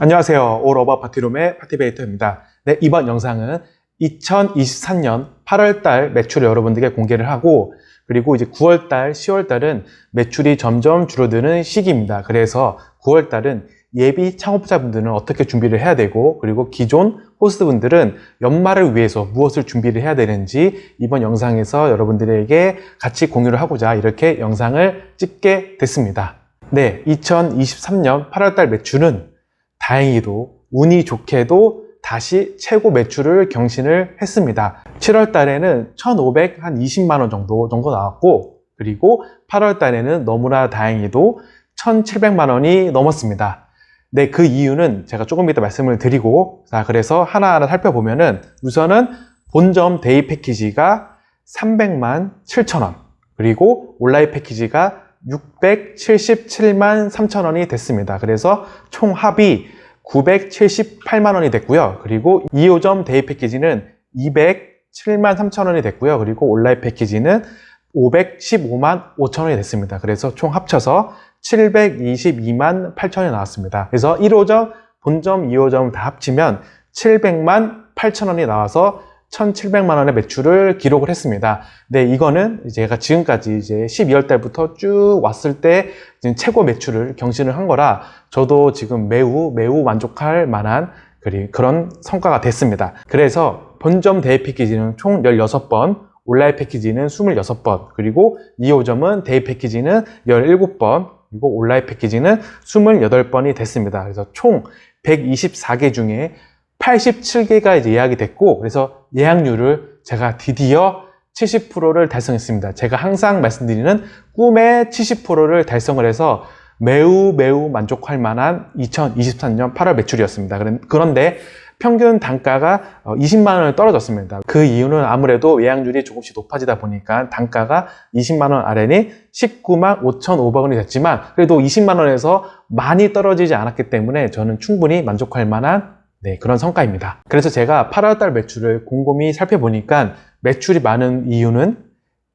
안녕하세요. 올오버 파티룸의 파티베이터입니다. 네, 이번 영상은 2023년 8월달 매출을 여러분들께 공개를 하고 그리고 이제 9월달, 10월달은 매출이 점점 줄어드는 시기입니다. 그래서 9월달은 예비 창업자분들은 어떻게 준비를 해야 되고 그리고 기존 호스트분들은 연말을 위해서 무엇을 준비를 해야 되는지 이번 영상에서 여러분들에게 같이 공유를 하고자 이렇게 영상을 찍게 됐습니다. 네, 2023년 8월달 매출은 다행히도 운이 좋게도 다시 최고 매출을 경신을 했습니다. 7월 달에는 1,520만 원 정도 정도 나왔고 그리고 8월 달에는 너무나 다행히도 1,700만 원이 넘었습니다. 네, 그 이유는 제가 조금 이따 말씀을 드리고 자, 그래서 하나하나 살펴보면은 우선은 본점 데이 패키지가 300만 7천 원 그리고 온라인 패키지가 677만 3천 원이 됐습니다. 그래서 총 합이 978만 원이 됐고요. 그리고 2호점 데이 패키지는 207만 3천 원이 됐고요. 그리고 온라인 패키지는 515만 5천 원이 됐습니다. 그래서 총 합쳐서 722만 8천 원이 나왔습니다. 그래서 1호점, 본점, 2호점 다 합치면 700만 8천 원이 나와서 1,700만 원의 매출을 기록을 했습니다. 네, 이거는 제가 지금까지 이제 12월 달부터 쭉 왔을 때 최고 매출을 경신을 한 거라 저도 지금 매우 매우 만족할 만한 그런 성과가 됐습니다. 그래서 본점 데이 패키지는 총 16번, 온라인 패키지는 26번, 그리고 2호점은 데이 패키지는 17번, 그리고 온라인 패키지는 28번이 됐습니다. 그래서 총 124개 중에 87개가 이제 예약이 됐고, 그래서 예약률을 제가 드디어 70%를 달성했습니다. 제가 항상 말씀드리는 꿈의 70%를 달성을 해서 매우 매우 만족할 만한 2023년 8월 매출이었습니다. 그런- 그런데 평균 단가가 20만 원을 떨어졌습니다. 그 이유는 아무래도 예약률이 조금씩 높아지다 보니까 단가가 20만 원 아래니 19만 5,500 원이 됐지만 그래도 20만 원에서 많이 떨어지지 않았기 때문에 저는 충분히 만족할 만한 네, 그런 성과입니다. 그래서 제가 8월달 매출을 곰곰이 살펴보니까 매출이 많은 이유는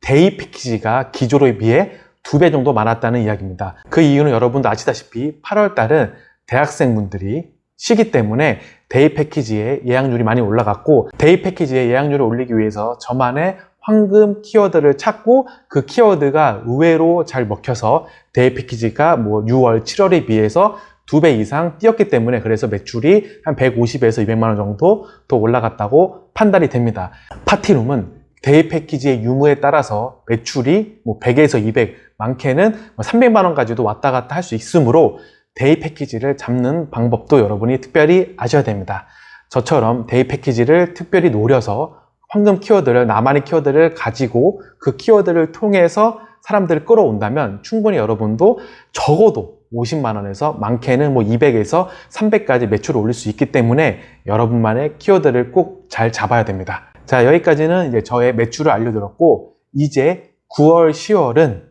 데이 패키지가 기조로에 비해 두 배 정도 많았다는 이야기입니다. 그 이유는 여러분도 아시다시피 8월달은 대학생분들이 쉬기 때문에 데이 패키지의 예약률이 많이 올라갔고 데이 패키지의 예약률을 올리기 위해서 저만의 황금 키워드를 찾고 그 키워드가 의외로 잘 먹혀서 데이 패키지가 뭐 6월, 7월에 비해서 두 배 이상 뛰었기 때문에 그래서 매출이 한 150에서 200만 원 정도 더 올라갔다고 판단이 됩니다. 파티룸은 데이 패키지의 유무에 따라서 매출이 뭐 100에서 200, 많게는 300만 원까지도 왔다 갔다 할 수 있으므로 데이 패키지를 잡는 방법도 여러분이 특별히 아셔야 됩니다. 저처럼 데이 패키지를 특별히 노려서 황금 키워드를, 나만의 키워드를 가지고 그 키워드를 통해서 사람들을 끌어온다면 충분히 여러분도 적어도 50만 원에서 많게는 뭐 200에서 300까지 매출을 올릴 수 있기 때문에 여러분만의 키워드를 꼭 잘 잡아야 됩니다. 자, 여기까지는 이제 저의 매출을 알려드렸고, 이제 9월, 10월은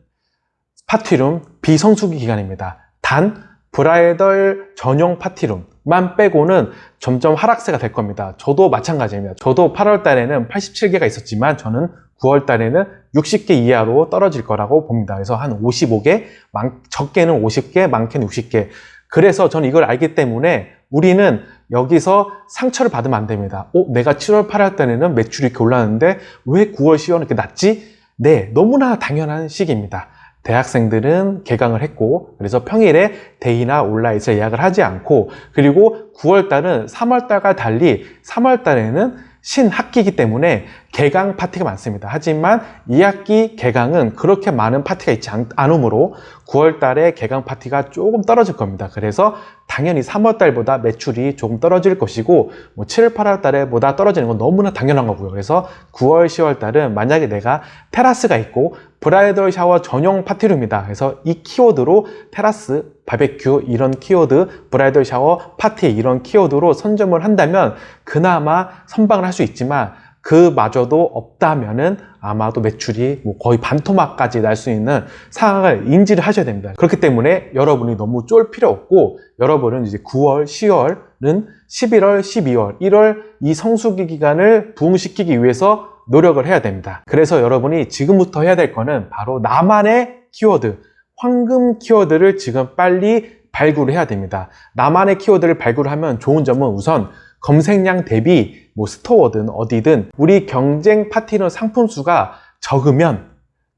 파티룸 비성수기 기간입니다. 단, 브라이덜 전용 파티룸만 빼고는 점점 하락세가 될 겁니다. 저도 마찬가지입니다. 저도 8월 달에는 87개가 있었지만 저는 9월 달에는 60개 이하로 떨어질 거라고 봅니다. 그래서 한 55개, 많- 적게는 50개, 많게는 60개. 그래서 저는 이걸 알기 때문에 우리는 여기서 상처를 받으면 안 됩니다. 어, 내가 7월, 8월 달에는 매출이 이렇게 올랐는데 왜 9월, 10월 이렇게 낮지? 네, 너무나 당연한 시기입니다. 대학생들은 개강을 했고, 그래서 평일에 데이나 온라인에서 예약을 하지 않고, 그리고 9월 달은 3월 달과 달리 3월 달에는 신학기이기 때문에 개강 파티가 많습니다. 하지만 2학기 개강은 그렇게 많은 파티가 있지 않, 않으므로 9월 달에 개강 파티가 조금 떨어질 겁니다. 그래서 당연히 3월 달보다 매출이 조금 떨어질 것이고 뭐 7, 8월 달에 보다 떨어지는 건 너무나 당연한 거고요. 그래서 9월, 10월 달은 만약에 내가 테라스가 있고 브라이덜 샤워 전용 파티룸이다. 그래서 이 키워드로 테라스, 바베큐 이런 키워드, 브라이덜 샤워, 파티 이런 키워드로 선점을 한다면 그나마 선방을 할 수 있지만 그마저도 없다면은 아마도 매출이 뭐 거의 반토막까지 날 수 있는 상황을 인지를 하셔야 됩니다. 그렇기 때문에 여러분이 너무 쫄 필요 없고 여러분은 이제 9월, 10월은 11월, 12월, 1월 이 성수기 기간을 부흥시키기 위해서 노력을 해야 됩니다. 그래서 여러분이 지금부터 해야 될 거는 바로 나만의 키워드, 황금 키워드를 지금 빨리 발굴을 해야 됩니다. 나만의 키워드를 발굴하면 좋은 점은 우선 검색량 대비 뭐 스토어든 어디든 우리 경쟁 파티너 상품 수가 적으면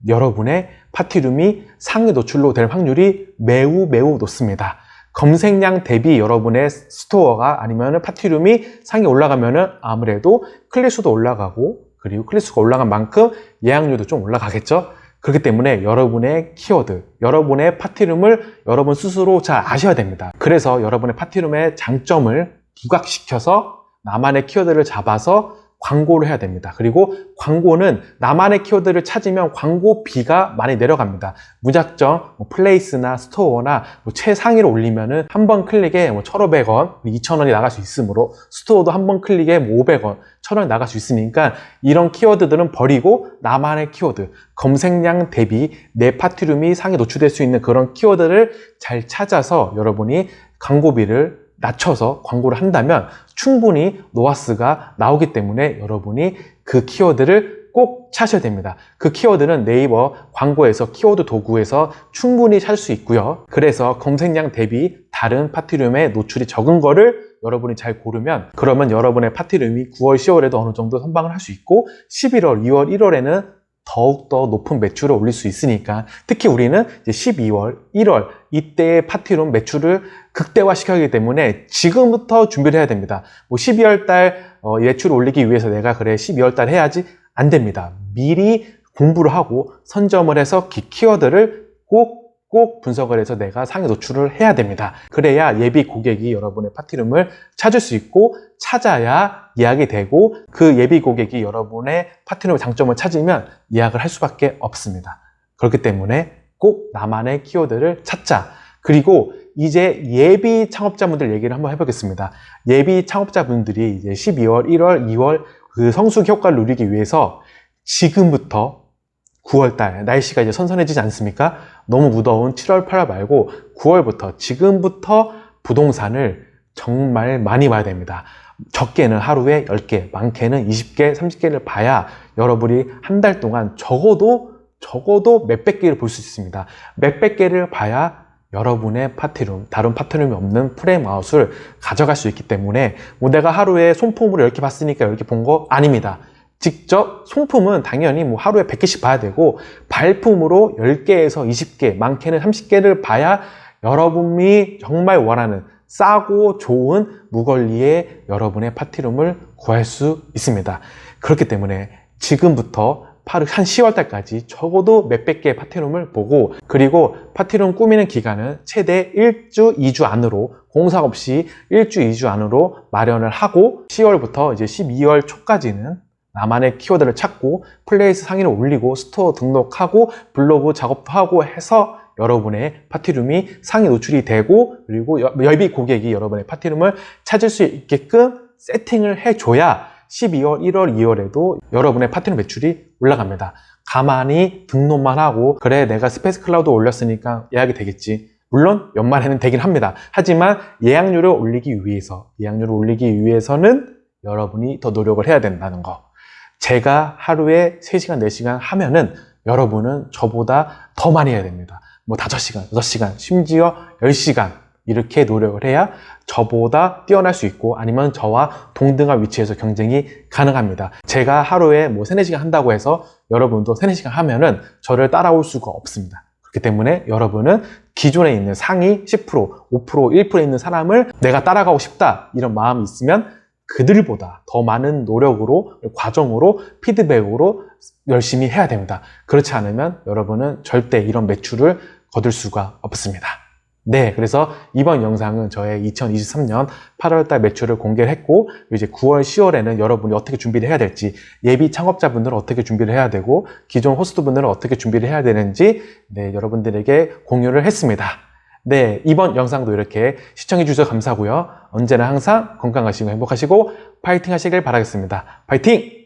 여러분의 파티룸이 상위 노출로 될 확률이 매우 매우 높습니다. 검색량 대비 여러분의 스토어가 아니면 파티룸이 상위 올라가면은 아무래도 클릭 수도 올라가고 그리고 클릭수가 올라간 만큼 예약률도 좀 올라가겠죠. 그렇기 때문에 여러분의 키워드, 여러분의 파티룸을 여러분 스스로 잘 아셔야 됩니다. 그래서 여러분의 파티룸의 장점을 부각시켜서 나만의 키워드를 잡아서 광고를 해야 됩니다. 그리고 광고는 나만의 키워드를 찾으면 광고비가 많이 내려갑니다. 무작정 뭐 플레이스나 스토어나 뭐 최상위로 올리면은 한 번 클릭에 뭐 1,500원, 2,000원이 나갈 수 있으므로 스토어도 한 번 클릭에 뭐 500원, 1,000원이 나갈 수 있으니까 이런 키워드들은 버리고 나만의 키워드, 검색량 대비 내 파티룸이 상에 노출될 수 있는 그런 키워드를 잘 찾아서 여러분이 광고비를 낮춰서 광고를 한다면 충분히 노아스가 나오기 때문에 여러분이 그 키워드를 꼭 찾으셔야 됩니다. 그 키워드는 네이버 광고에서 키워드 도구에서 충분히 찾을 수 있고요. 그래서 검색량 대비 다른 파티룸의 노출이 적은 거를 여러분이 잘 고르면 그러면 여러분의 파티룸이 9월, 10월에도 어느 정도 선방을 할 수 있고 11월, 2월, 1월에는 더욱더 높은 매출을 올릴 수 있으니까 특히 우리는 이제 12월, 1월 이때의 파티룸 매출을 극대화시켜야 하기 때문에 지금부터 준비를 해야 됩니다. 뭐 12월 달 어, 매출을 올리기 위해서 내가 그래 12월 달 해야지 안 됩니다. 미리 공부를 하고 선점을 해서 키- 키워드를 꼭 꼭 분석을 해서 내가 상위 노출을 해야 됩니다. 그래야 예비 고객이 여러분의 파티룸을 찾을 수 있고 찾아야 예약이 되고 그 예비 고객이 여러분의 파티룸의 장점을 찾으면 예약을 할 수밖에 없습니다. 그렇기 때문에 꼭 나만의 키워드를 찾자. 그리고 이제 예비 창업자분들 얘기를 한번 해보겠습니다. 예비 창업자분들이 이제 12월, 1월, 2월 그 성숙 효과를 누리기 위해서 지금부터 9월달 날씨가 이제 선선해지지 않습니까? 너무 무더운 7월, 8월 말고 9월부터 지금부터 부동산을 정말 많이 봐야 됩니다. 적게는 하루에 10개, 많게는 20개, 30개를 봐야 여러분이 한 달 동안 적어도 적어도 몇백 개를 볼 수 있습니다. 몇백 개를 봐야 여러분의 파티룸, 다른 파티룸이 없는 프레임 아웃을 가져갈 수 있기 때문에 뭐 내가 하루에 손품으로 10개 봤으니까 10개 본 거 아닙니다. 직접 손품은 당연히 뭐 하루에 100개씩 봐야 되고 발품으로 10개에서 20개, 많게는 30개를 봐야 여러분이 정말 원하는 싸고 좋은 무걸리의 여러분의 파티룸을 구할 수 있습니다. 그렇기 때문에 지금부터 한 10월 달까지 적어도 몇백 개의 파티룸을 보고 그리고 파티룸 꾸미는 기간은 최대 1주, 2주 안으로 공사 없이 1주, 2주 안으로 마련을 하고 10월부터 이제 12월 초까지는 나만의 키워드를 찾고 플레이스 상위를 올리고 스토어 등록하고 블로그 작업도 하고 해서 여러분의 파티룸이 상위 노출이 되고 그리고 여- 예비 고객이 여러분의 파티룸을 찾을 수 있게끔 세팅을 해줘야 12월, 1월, 2월에도 여러분의 파티룸 매출이 올라갑니다. 가만히 등록만 하고 그래 내가 스페이스 클라우드 올렸으니까 예약이 되겠지. 물론 연말에는 되긴 합니다. 하지만 예약률을 올리기 위해서 예약률을 올리기 위해서는 여러분이 더 노력을 해야 된다는 거. 제가 하루에 3시간, 4시간 하면은 여러분은 저보다 더 많이 해야 됩니다. 뭐 5시간, 6시간, 심지어 10시간 이렇게 노력을 해야 저보다 뛰어날 수 있고 아니면 저와 동등한 위치에서 경쟁이 가능합니다. 제가 하루에 뭐 3, 4시간 한다고 해서 여러분도 3, 4시간 하면은 저를 따라올 수가 없습니다. 그렇기 때문에 여러분은 기존에 있는 상위 10%, 5%, 1%에 있는 사람을 내가 따라가고 싶다 이런 마음이 있으면 그들보다 더 많은 노력으로, 과정으로, 피드백으로 열심히 해야 됩니다. 그렇지 않으면 여러분은 절대 이런 매출을 거둘 수가 없습니다. 네, 그래서 이번 영상은 저의 2023년 8월달 매출을 공개를 했고, 이제 9월, 10월에는 여러분이 어떻게 준비를 해야 될지, 예비 창업자분들은 어떻게 준비를 해야 되고, 기존 호스트분들은 어떻게 준비를 해야 되는지, 네, 여러분들에게 공유를 했습니다. 네, 이번 영상도 이렇게 시청해 주셔서 감사하고요. 언제나 항상 건강하시고 행복하시고 파이팅 하시길 바라겠습니다. 파이팅!